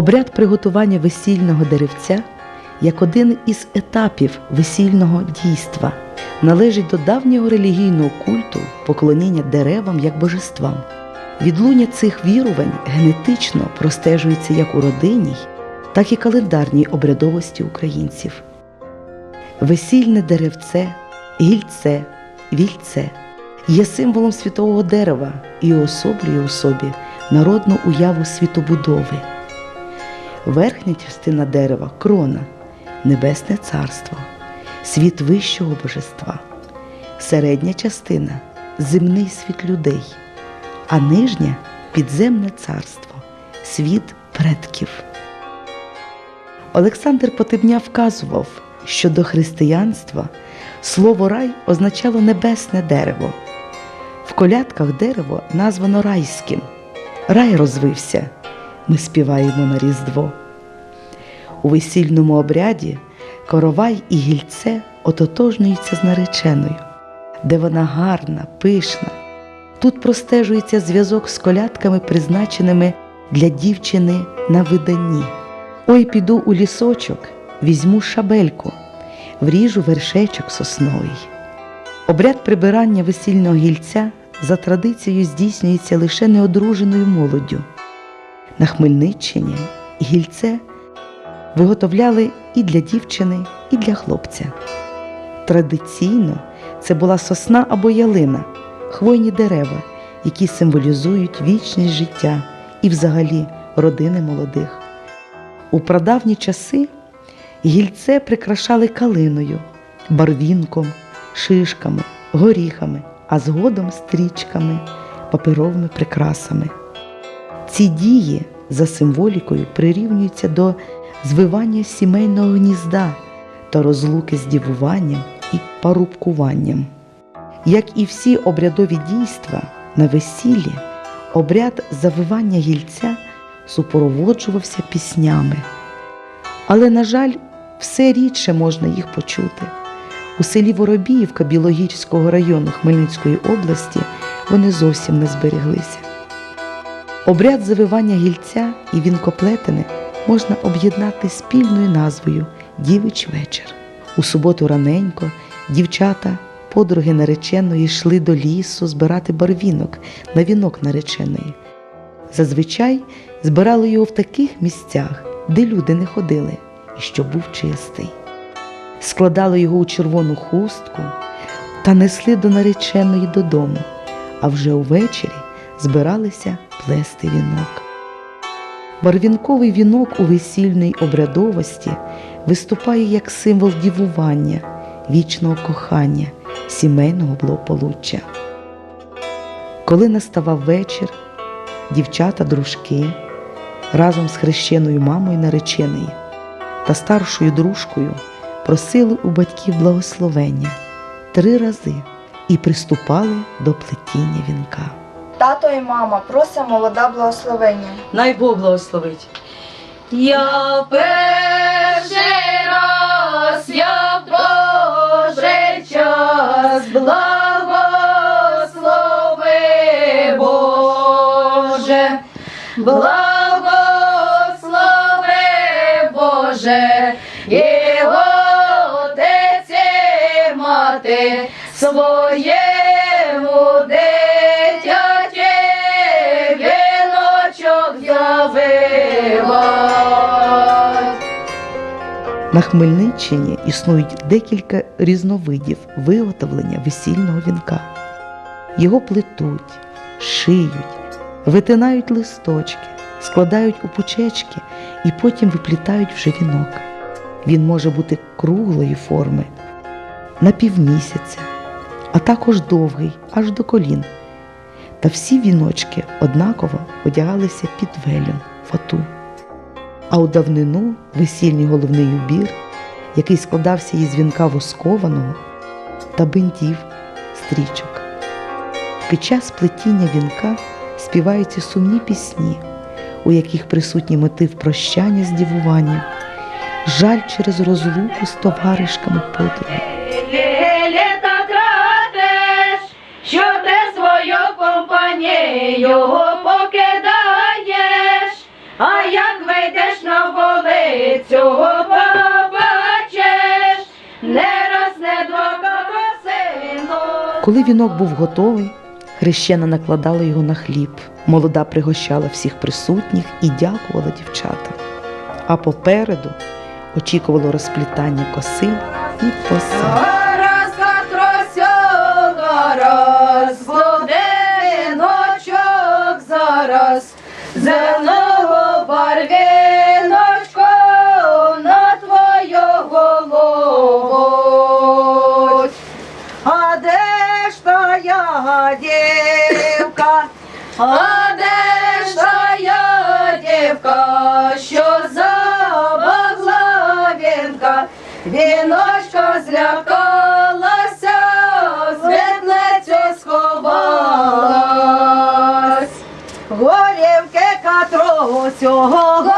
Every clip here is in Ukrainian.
Обряд приготування весільного деревця як один із етапів весільного дійства належить до давнього релігійного культу поклоніння деревам як божествам. Відлуння цих вірувань генетично простежується як у родинній, так і календарній обрядовості українців. Весільне деревце, гільце, вільце є символом світового дерева і уособлює у собі народну уяву світобудови. Верхня частина дерева крона, небесне царство, світ вищого божества, середня частина земний світ людей, а нижня підземне царство, світ предків. Олександр Потебня вказував, що до християнства слово рай означало небесне дерево. В колядках дерево названо райським. Рай розвився, ми співаємо на Різдво. У весільному обряді коровай і гільце ототожнюються з нареченою, де вона гарна, пишна. Тут простежується зв'язок з колядками, призначеними для дівчини на виданні. Ой, піду у лісочок, візьму шабельку, вріжу вершечок сосновий. Обряд прибирання весільного гільця за традицією здійснюється лише неодруженою молоддю. На Хмельниччині гільце виготовляли і для дівчини, і для хлопця. Традиційно це була сосна або ялина, хвойні дерева, які символізують вічність життя і взагалі родини молодих. У прадавні часи гільце прикрашали калиною, барвінком, шишками, горіхами, а згодом стрічками, паперовими прикрасами. Ці дії за символікою прирівнюються до звивання сімейного гнізда та розлуки з дівуванням і парубкуванням. Як і всі обрядові дійства на весіллі, обряд завивання гільця супроводжувався піснями. Але, на жаль, все рідше можна їх почути. У селі Воробіївка Білогірського району Хмельницької області вони зовсім не зберіглися. Обряд завивання гільця і вінкоплетини можна об'єднати спільною назвою Дівич вечір. У суботу раненько дівчата, подруги нареченої йшли до лісу збирати барвінок на вінок нареченої. Зазвичай збирали його в таких місцях, де люди не ходили, і що був чистий. Складали його у червону хустку та несли до нареченої додому, а вже увечері збиралися плести вінок. Барвінковий вінок у весільній обрядовості виступає як символ дівування, вічного кохання, сімейного благополуччя. Коли наставав вечір, дівчата, дружки разом з хрещеною мамою нареченої та старшою дружкою просили у батьків благословення три рази і приступали до плетіння вінка. Тато і мама просить молода благословення. Най Бог благословить. Я перший раз, я в Божий час, благослови Боже, благослови Боже, і отець і мати своєму дитяті На Хмельниччині існують декілька різновидів виготовлення весільного вінка. Його плетуть, шиють, витинають листочки, складають у пучечки і потім виплітають вже вінок. Він може бути круглої форми, на півмісяця, а також довгий, аж до колін. Та всі віночки однаково одягалися під велюн, фату. А у давнину весільний головний убір, який складався із вінка воскованого та бинтів, стрічок. Під час плетіння вінка співаються сумні пісні, у яких присутні мотив прощання з дівуванням, жаль через розлуку з товаришками подруги. Що цього побачиш, не раз, не два сину. Коли вінок був готовий, хрещена накладала його на хліб. Молода пригощала всіх присутніх і дякувала дівчатам. А попереду очікувало розплітання коси і віночок зараз, А де ж що забагла вінка, віночка злякалася, світлецю сховалась. Горівки катросього Голівки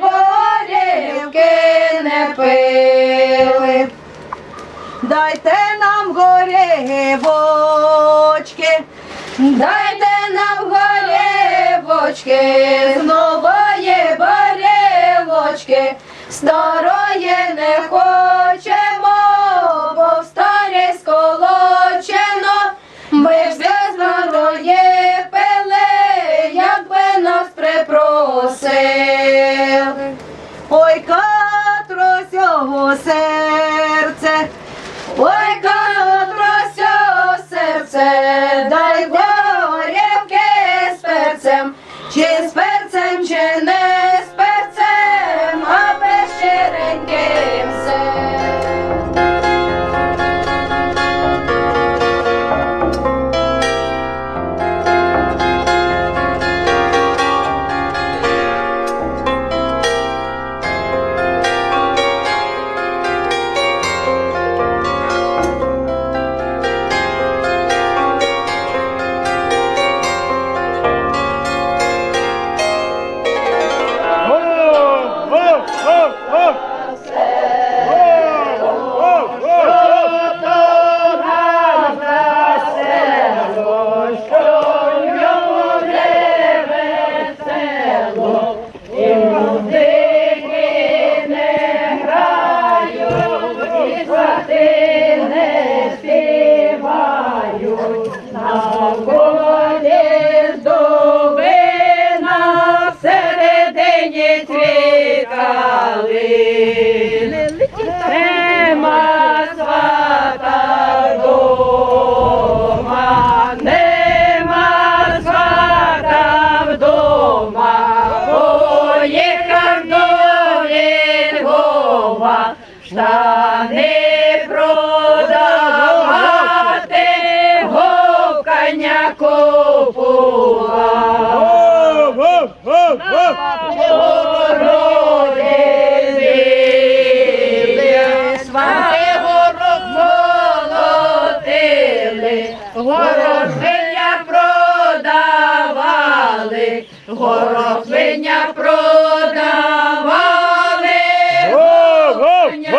твоєї не пили. Дайте нам горівочки, Дайте нам горівочки, з нової барілочки, старої не хочемо, цвікали. Нема свата вдома, нема свата вдома, поїхав до Львова, штани продавати, купував. Горошиня продавали, горошиня продавали, горошиня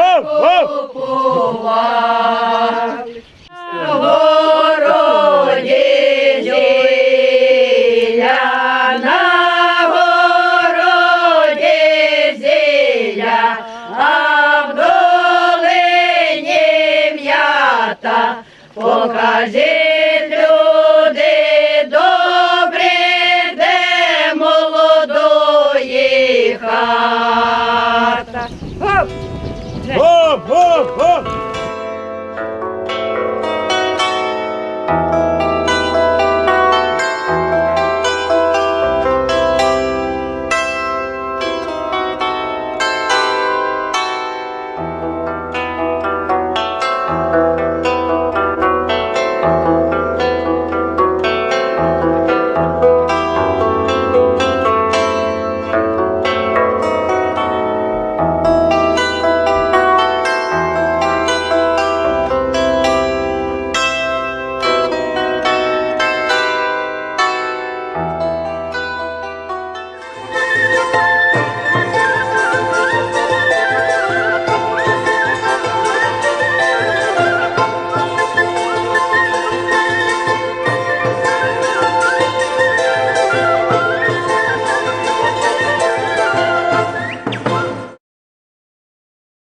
купували. Brasil! Tá. Vamos! Vamos, vamos, vamos! Bye.